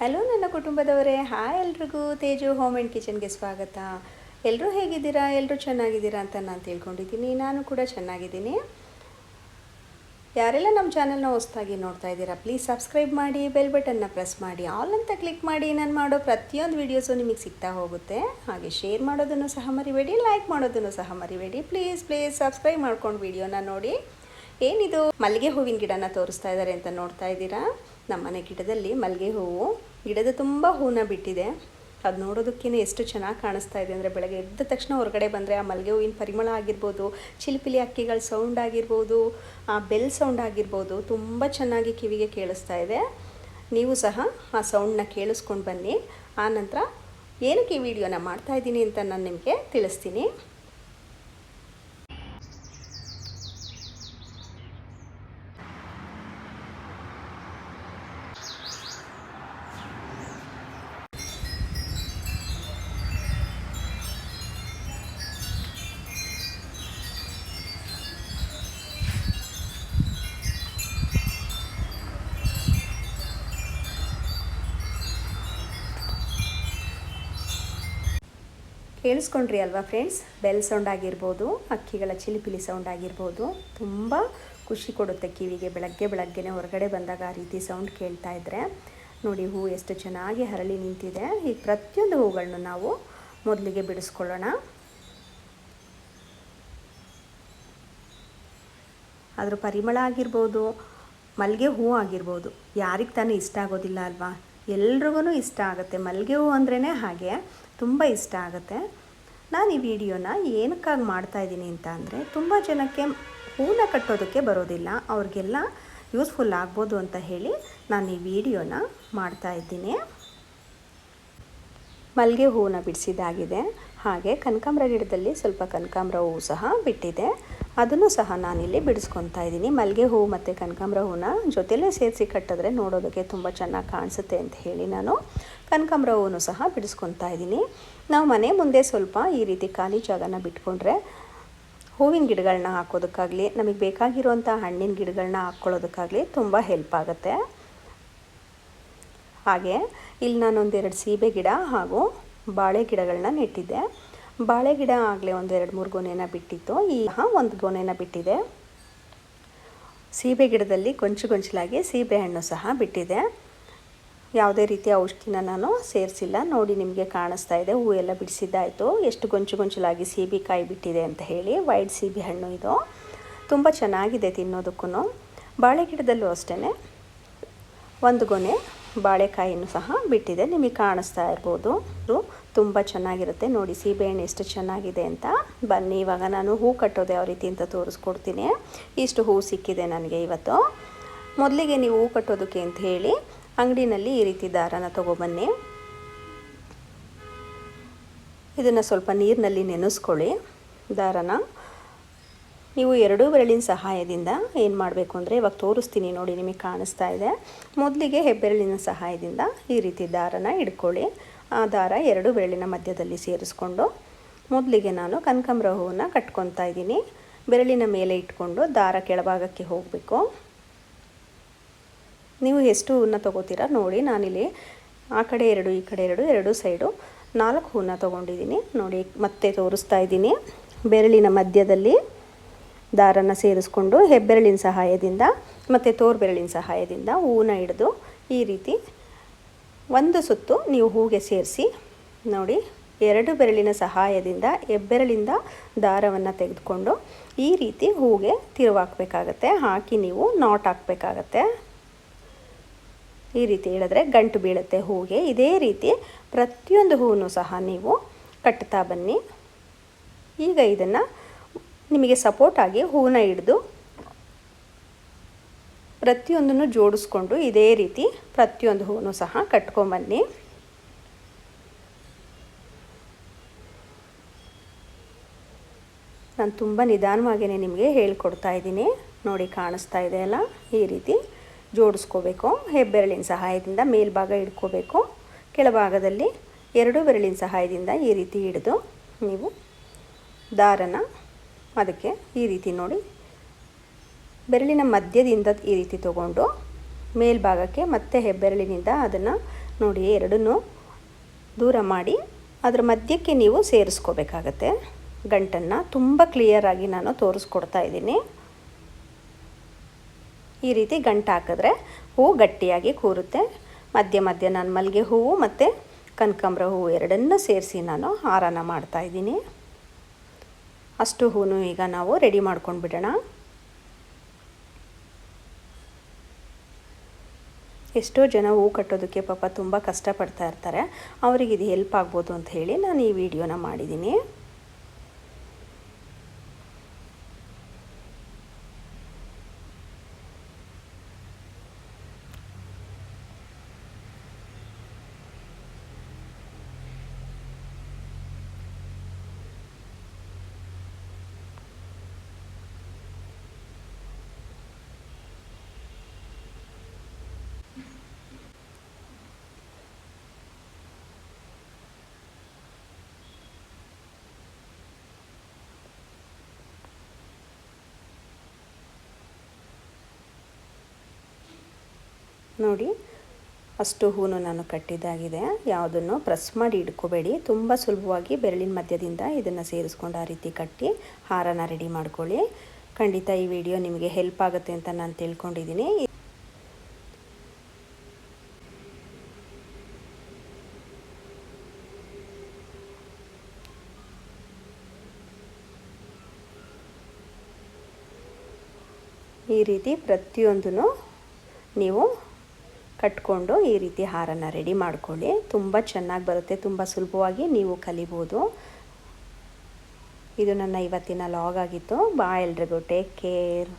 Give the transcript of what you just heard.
Hello ನನ್ನ ಕುಟುಂಬದವರೇ. Hi ಎಲ್ರಿಗೂ. Teju home and ಕಿಚನ್ಗೆ ಸ್ವಾಗತ. ಎಲ್ಲರೂ ಹೇಗಿದ್ದೀರಾ? ಎಲ್ಲರೂ ಚೆನ್ನಾಗಿದ್ದೀರಾ ಅಂತ ನಾನು ತಿಳ್ಕೊಂಡಿದ್ದೀನಿ. ನಾನು ಕೂಡ ಚೆನ್ನಾಗಿದ್ದೀನಿ. ಯಾರೆಲ್ಲ ನಮ್ಮ ಚಾನಲ್ನ ಹೊಸ್ದಾಗಿ ನೋಡ್ತಾ ಇದ್ದೀರಾ ಪ್ಲೀಸ್ ಸಬ್ಸ್ಕ್ರೈಬ್ ಮಾಡಿ ಬೆಲ್ ಬಟನ್ನ ಪ್ರೆಸ್ ಮಾಡಿ. ಆಲ್ ಅಂತ ಕ್ಲಿಕ್ ಮಾಡಿ, ನಾನು ಮಾಡೋ ಪ್ರತಿಯೊಂದು ವೀಡಿಯೋಸು ನಿಮಗೆ ಸಿಗ್ತಾ ಹೋಗುತ್ತೆ. ಹಾಗೆ ಶೇರ್ ಮಾಡೋದನ್ನು ಸಹ ಮರಿಬೇಡಿ ಲೈಕ್ ಮಾಡೋದನ್ನು ಸಹ ಮರಿಬೇಡಿ. ಪ್ಲೀಸ್ ಪ್ಲೀಸ್ ಸಬ್ಸ್ಕ್ರೈಬ್ ಮಾಡ್ಕೊಂಡು ವೀಡಿಯೋನ ನೋಡಿ. ಏನಿದು? ಮಲ್ಲಿಗೆ ಹೂವಿನ ಗಿಡನ ತೋರಿಸ್ತಾ ಇದ್ದಾರೆ ಅಂತ ನೋಡ್ತಾ ಇದ್ದೀರಾ? ನಮ್ಮನೆ ಗಿಡದಲ್ಲಿ ಮಲ್ಲಿಗೆ ಹೂವು ಗಿಡದ ತುಂಬ ಹೂನ ಬಿಟ್ಟಿದೆ. ಅದು ನೋಡೋದಕ್ಕೇನೆ ಎಷ್ಟು ಚೆನ್ನಾಗಿ ಕಾಣಿಸ್ತಾ ಇದೆ ಅಂದರೆ ಬೆಳಗ್ಗೆ ಎದ್ದ ತಕ್ಷಣ ಹೊರಗಡೆ ಬಂದರೆ ಆ ಮಲ್ಲಿಗೆ ಹೂವಿನ ಪರಿಮಳ ಆಗಿರ್ಬೋದು, ಚಿಲಿಪಿಲಿ ಅಕ್ಕಿಗಳ ಸೌಂಡ್ ಆಗಿರ್ಬೋದು, ಆ ಬೆಲ್ ಸೌಂಡ್ ಆಗಿರ್ಬೋದು ತುಂಬ ಚೆನ್ನಾಗಿ ಕಿವಿಗೆ ಕೇಳಿಸ್ತಾ ಇದೆ. ನೀವು ಸಹ ಆ ಸೌಂಡನ್ನ ಕೇಳಿಸ್ಕೊಂಡು ಬನ್ನಿ. ಆ ನಂತರ ಏನಕ್ಕೆ ಈ ವಿಡಿಯೋನ ಮಾಡ್ತಾಯಿದ್ದೀನಿ ಅಂತ ನಾನು ನಿಮಗೆ ತಿಳಿಸ್ತೀನಿ. ಕೇಳಿಸ್ಕೊಂಡ್ರಿ ಅಲ್ವಾ ಫ್ರೆಂಡ್ಸ್ ಬೆಲ್ ಸೌಂಡ್ ಆಗಿರ್ಬೋದು, ಅಕ್ಕಿಗಳ ಚಿಲಿಪಿಲಿ ಸೌಂಡ್ ಆಗಿರ್ಬೋದು, ತುಂಬ ಖುಷಿ ಕೊಡುತ್ತೆ ಕಿವಿಗೆ ಬೆಳಗ್ಗೆ ಬೆಳಗ್ಗೆನೆ ಹೊರಗಡೆ ಬಂದಾಗ ಆ ರೀತಿ ಸೌಂಡ್ ಕೇಳ್ತಾ ಇದ್ದರೆ ನೋಡಿ, ಹೂ ಎಷ್ಟು ಚೆನ್ನಾಗಿ ಹರಳಿ ನಿಂತಿದೆ. ಈ ಪ್ರತಿಯೊಂದು ಹೂಗಳನ್ನು ನಾವು ಮೊದಲಿಗೆ ಬಿಡಿಸ್ಕೊಳ್ಳೋಣ. ಅದ್ರ ಪರಿಮಳ ಆಗಿರ್ಬೋದು ಮಲ್ಲಿಗೆ ಹೂ ಆಗಿರ್ಬೋದು, ಯಾರಿಗೆ ತಾನೇ ಇಷ್ಟ ಆಗೋದಿಲ್ಲ ಅಲ್ವಾ? ಎಲ್ರಿಗೂ ಇಷ್ಟ ಆಗುತ್ತೆ. ಮಲ್ಲಿಗೆ ಹೂ ಅಂದ್ರೇ ಹಾಗೆ. ತುಂಬ ಇಷ್ಟ ಆಗುತ್ತೆ. ನಾನು ಈ ವಿಡಿಯೋನ ಏನಕ್ಕಾಗಿ ಮಾಡ್ತಾಯಿದ್ದೀನಿ ಅಂತ ಅಂದರೆ, ತುಂಬ ಜನಕ್ಕೆ ಹೂನ ಕಟ್ಟೋದಕ್ಕೆ ಬರೋದಿಲ್ಲ. ಅವ್ರಿಗೆಲ್ಲ ಯೂಸ್ಫುಲ್ ಆಗ್ಬೋದು ಅಂತ ಹೇಳಿ ನಾನು ಈ ವಿಡಿಯೋನ ಮಾಡ್ತಾಯಿದ್ದೀನಿ ಮಲ್ಲಿಗೆ ಹೂವನ್ನ ಬಿಡಿಸಿದಾಗಿದೆ ಹಾಗೆ ಕನಕಾಂಬ್ರ ಗಿಡದಲ್ಲಿ ಸ್ವಲ್ಪ ಕನಕಾಂಬ್ರ ಹೂವು ಸಹ ಬಿಟ್ಟಿದೆ. ಅದನ್ನು ಸಹ ನಾನಿಲ್ಲಿ ಬಿಡಿಸ್ಕೊತಾ ಇದ್ದೀನಿ. ಮಲ್ಲಿಗೆ ಹೂವು ಮತ್ತು ಕನಕಾಂಬ್ರ ಹೂವನ್ನ ಜೊತೆಲೇ ಸೇರಿಸಿ ಕಟ್ಟಿದ್ರೆ ನೋಡೋದಕ್ಕೆ ತುಂಬ ಚೆನ್ನಾಗಿ ಕಾಣಿಸುತ್ತೆ ಅಂತ ಹೇಳಿ ನಾನು ಕನಕಾಂಬ್ರ ಹೂವನ್ನು ಸಹ ಬಿಡಿಸ್ಕೊತಾ ಇದ್ದೀನಿ. ನಾವು ಮನೆ ಮುಂದೆ ಸ್ವಲ್ಪ ಈ ರೀತಿ ಖಾಲಿ ಜಾಗನ ಬಿಟ್ಕೊಂಡ್ರೆ ಹೂವಿನ ಗಿಡಗಳನ್ನ ಹಾಕೋದಕ್ಕಾಗಲಿ, ನಮಗೆ ಬೇಕಾಗಿರುವಂಥ ಹಣ್ಣಿನ ಗಿಡಗಳನ್ನ ಹಾಕ್ಕೊಳ್ಳೋದಕ್ಕಾಗಲಿ ತುಂಬ ಹೆಲ್ಪ್ ಆಗುತ್ತೆ. ಹಾಗೆ ಇಲ್ಲಿ ನಾನೊಂದೆರಡು ಸೀಬೆ ಗಿಡ ಹಾಗೂ ಬಾಳೆ ಗಿಡಗಳನ್ನ ನೆಟ್ಟಿದ್ದೆ. ಬಾಳೆ ಗಿಡ ಆಗಲೇ ಒಂದು ಎರಡು ಮೂರು ಗೊನೆನ ಬಿಟ್ಟಿತ್ತು. ಈಗ ಒಂದು ಗೊನೆನ ಬಿಟ್ಟಿದೆ. ಸೀಬೆ ಗಿಡದಲ್ಲಿ ಗೊಂಚು ಗೊಂಚಲಾಗಿ ಸೀಬೆ ಹಣ್ಣು ಸಹ ಬಿಟ್ಟಿದೆ. ಯಾವುದೇ ರೀತಿಯ ಔಷಧಿನ ನಾನು ಸೇರಿಸಿಲ್ಲ. ನೋಡಿ ನಿಮಗೆ ಕಾಣಿಸ್ತಾ ಇದೆ. ಹೂ ಎಲ್ಲ ಬಿಡಿಸಿದ್ದಾಯಿತು. ಎಷ್ಟು ಗೊಂಚು ಗೊಂಚಲಾಗಿ ಸೀಬೆಕಾಯಿ ಬಿಟ್ಟಿದೆ ಅಂತ ಹೇಳಿ ವೈಟ್ ಸೀಬೆ ಹಣ್ಣು ಇದು. ತುಂಬ ಚೆನ್ನಾಗಿದೆ ತಿನ್ನೋದಕ್ಕೂ ಬಾಳೆ ಗಿಡದಲ್ಲೂ ಅಷ್ಟೇ ಒಂದು ಗೊನೆ. ಬಾಳೆಕಾಯಿನೂ ಸಹ ಬಿಟ್ಟಿದೆ. ನಿಮಗೆ ಕಾಣಿಸ್ತಾ ಇರ್ಬೋದು. ತುಂಬ ಚೆನ್ನಾಗಿರುತ್ತೆ. ನೋಡಿ, ಸೀಬೆಹಣ್ಣು ಎಷ್ಟು ಚೆನ್ನಾಗಿದೆ ಅಂತ. ಬನ್ನಿ, ಇವಾಗ ನಾನು ಹೂ ಕಟ್ಟೋದು ಯಾವ ರೀತಿ ಅಂತ ತೋರಿಸ್ಕೊಡ್ತೀನಿ. ಇಷ್ಟು ಹೂ ಸಿಕ್ಕಿದೆ ನನಗೆ ಇವತ್ತು. ಮೊದಲಿಗೆ ನೀವು ಹೂ ಕಟ್ಟೋದಕ್ಕೆ ಅಂತ ಹೇಳಿ ಅಂಗಡಿನಲ್ಲಿ ಈ ರೀತಿ ದಾರನ ತೊಗೊಬನ್ನಿ. ಇದನ್ನು ಸ್ವಲ್ಪ ನೀರಿನಲ್ಲಿ ನೆನೆಸ್ಕೊಳ್ಳಿ ದಾರನ. ನೀವು ಎರಡೂ ಬೆರಳಿನ ಸಹಾಯದಿಂದ ಏನು ಮಾಡಬೇಕು ಅಂದರೆ ಇವಾಗ ತೋರಿಸ್ತೀನಿ ನೋಡಿ ನಿಮಗೆ ಕಾಣಿಸ್ತಾ ಇದೆ. ಮೊದಲಿಗೆ ಹೆಬ್ಬೆರಳಿನ ಸಹಾಯದಿಂದ ಈ ರೀತಿ ದಾರನ ಇಡ್ಕೊಳ್ಳಿ. ಆ ದಾರ ಎರಡು ಬೆರಳಿನ ಮಧ್ಯದಲ್ಲಿ ಸೇರಿಸ್ಕೊಂಡು ಮೊದಲಿಗೆ ನಾನು ಕನಕಾಂಬ್ರ ಹೂವನ್ನು ಕಟ್ಕೊತಾ ಇದ್ದೀನಿ. ಬೆರಳಿನ ಮೇಲೆ ಇಟ್ಕೊಂಡು ದಾರ ಕೆಳಭಾಗಕ್ಕೆ ಹೋಗಬೇಕು. ನೀವು ಎಷ್ಟು ಹೂವನ್ನ ತೊಗೋತೀರಾ ನೋಡಿ ನಾನಿಲ್ಲಿ ಆ ಕಡೆ ಎರಡು, ಈ ಕಡೆ ಎರಡು ಎರಡು ಸೈಡು ನಾಲ್ಕು ಹೂವನ್ನ ತೊಗೊಂಡಿದ್ದೀನಿ. ನೋಡಿ ಮತ್ತೆ ತೋರಿಸ್ತಾ ಇದ್ದೀನಿ. ಬೆರಳಿನ ಮಧ್ಯದಲ್ಲಿ ದಾರನ ಸೇರಿಸ್ಕೊಂಡು ಹೆಬ್ಬೆರಳಿನ ಸಹಾಯದಿಂದ ಮತ್ತು ತೋರ್ಬೆರಳಿನ ಸಹಾಯದಿಂದ ಹೂವನ್ನ ಹಿಡಿದು ಈ ರೀತಿ ಒಂದು ಸುತ್ತು ನೀವು ಹೂಗೆ ಸೇರಿಸಿ ನೋಡಿ ಎರಡು ಬೆರಳಿನ ಸಹಾಯದಿಂದ ಹೆಬ್ಬೆರಳಿಂದ ದಾರವನ್ನು ತೆಗೆದುಕೊಂಡು ಈ ರೀತಿ ಹೂಗೆ ತಿರುವಾಕಬೇಕಾಗತ್ತೆ, ಹಾಕಿ ನೀವು ನಾಟ್ ಹಾಕಬೇಕಾಗತ್ತೆ. ಈ ರೀತಿ ಹೇಳಿದ್ರೆ ಗಂಟು ಬೀಳುತ್ತೆ ಹೂಗೆ. ಇದೇ ರೀತಿ ಪ್ರತಿಯೊಂದು ಹೂವನ್ನು ಸಹ ನೀವು ಕಟ್ತಾ ಬನ್ನಿ. ಈಗ ಇದನ್ನು ನಿಮಗೆ ಸಪೋರ್ಟಾಗಿ ಹೂವನ್ನ ಹಿಡಿದು ಪ್ರತಿಯೊಂದನ್ನು ಜೋಡಿಸ್ಕೊಂಡು ಇದೇ ರೀತಿ ಪ್ರತಿಯೊಂದು ಹೂವನ್ನು ಸಹ ಕಟ್ಕೊಂಬನ್ನಿ ನಾನು ತುಂಬ ನಿಧಾನವಾಗಿಯೇ ನಿಮಗೆ ಹೇಳ್ಕೊಡ್ತಾ ಇದ್ದೀನಿ. ನೋಡಿ ಕಾಣಿಸ್ತಾ ಇದೆ ಅಲ್ಲ? ಈ ರೀತಿ ಜೋಡಿಸ್ಕೋಬೇಕು. ಹೆಬ್ಬೆರಳಿನ ಸಹಾಯದಿಂದ ಮೇಲ್ಭಾಗ ಹಿಡ್ಕೋಬೇಕು. ಕೆಳಭಾಗದಲ್ಲಿ ಎರಡು ಬೆರಳಿನ ಸಹಾಯದಿಂದ ಈ ರೀತಿ ಹಿಡಿದು ನೀವು ದಾರನ ಅದಕ್ಕೆ ಈ ರೀತಿ ನೋಡಿ. ಬೆರಳಿನ ಮಧ್ಯದಿಂದ ಈ ರೀತಿ ತಗೊಂಡು ಮೇಲ್ಭಾಗಕ್ಕೆ ಮತ್ತೆ ಹೆಬ್ಬೆರಳಿನಿಂದ ಅದನ್ನು ನೋಡಿ ಎರಡನ್ನೂ ದೂರ ಮಾಡಿ ಅದರ ಮಧ್ಯಕ್ಕೆ ನೀವು ಸೇರಿಸ್ಕೋಬೇಕಾಗತ್ತೆ. ಗಂಟನ್ನು ತುಂಬ ಕ್ಲಿಯರಾಗಿ ನಾನು ತೋರಿಸ್ಕೊಡ್ತಾ ಇದ್ದೀನಿ. ಈ ರೀತಿ ಗಂಟು ಹಾಕಿದ್ರೆ ಹೂವು ಗಟ್ಟಿಯಾಗಿ ಕೂರುತ್ತೆ. ಮಧ್ಯ ಮಧ್ಯ ನಾನು ಮಲ್ಲಿಗೆ ಹೂವು ಮತ್ತು ಕನಕಾಂಬ್ರ ಹೂವು ಎರಡನ್ನೂ ಸೇರಿಸಿ ನಾನು ಹಾರನ ಮಾಡ್ತಾಯಿದ್ದೀನಿ ಅಷ್ಟು ಹೂನು ಈಗ ನಾವು ರೆಡಿ ಮಾಡ್ಕೊಂಡು ಬಿಡೋಣ ಎಷ್ಟೋ ಜನ ಹೂ ಕಟ್ಟೋದಕ್ಕೆ ಪಾಪ ತುಂಬ ಕಷ್ಟಪಡ್ತಾ ಇರ್ತಾರೆ. ಅವರಿಗೆ ಇದು ಹೆಲ್ಪ್ ಆಗ್ಬೋದು ಅಂತ ಹೇಳಿ ನಾನು ಈ ವಿಡಿಯೋನ ಮಾಡಿದ್ದೀನಿ. ನೋಡಿ, ಅಷ್ಟು ಹೂನು ನಾನು ಕಟ್ಟಿದ್ದಾಗಿದೆ. ಯಾವುದನ್ನು ಪ್ರೆಸ್ ಮಾಡಿ ಇಟ್ಕೋಬೇಡಿ. ತುಂಬ ಸುಲಭವಾಗಿ ಬೆರಳಿನ ಮಧ್ಯದಿಂದ ಇದನ್ನು ಸೇರಿಸ್ಕೊಂಡು ಆ ರೀತಿ ಕಟ್ಟಿ ಹಾರನ ರೆಡಿ ಮಾಡ್ಕೊಳ್ಳಿ. ಖಂಡಿತ ಈ ವಿಡಿಯೋ ನಿಮಗೆ ಹೆಲ್ಪ್ ಆಗುತ್ತೆ ಅಂತ ನಾನು ತಿಳ್ಕೊಂಡಿದ್ದೀನಿ. ಈ ರೀತಿ ಪ್ರತಿಯೊಂದು ನೀವು ಕಟ್ಕೊಂಡು ಈ ರೀತಿ ಹಾರನ ರೆಡಿ ಮಾಡ್ಕೊಳ್ಳಿ. ತುಂಬ ಚೆನ್ನಾಗಿ ಬರುತ್ತೆ, ತುಂಬ ಸುಲಭವಾಗಿ ನೀವು ಕಲಿಬೋದು. ಇದು ನನ್ನ ಇವತ್ತಿನ ಲಾಗ್ ಆಗಿತ್ತು. ಬಾ ಎಲ್ರಿಗೂ ಟೇಕ್ ಕೇರ್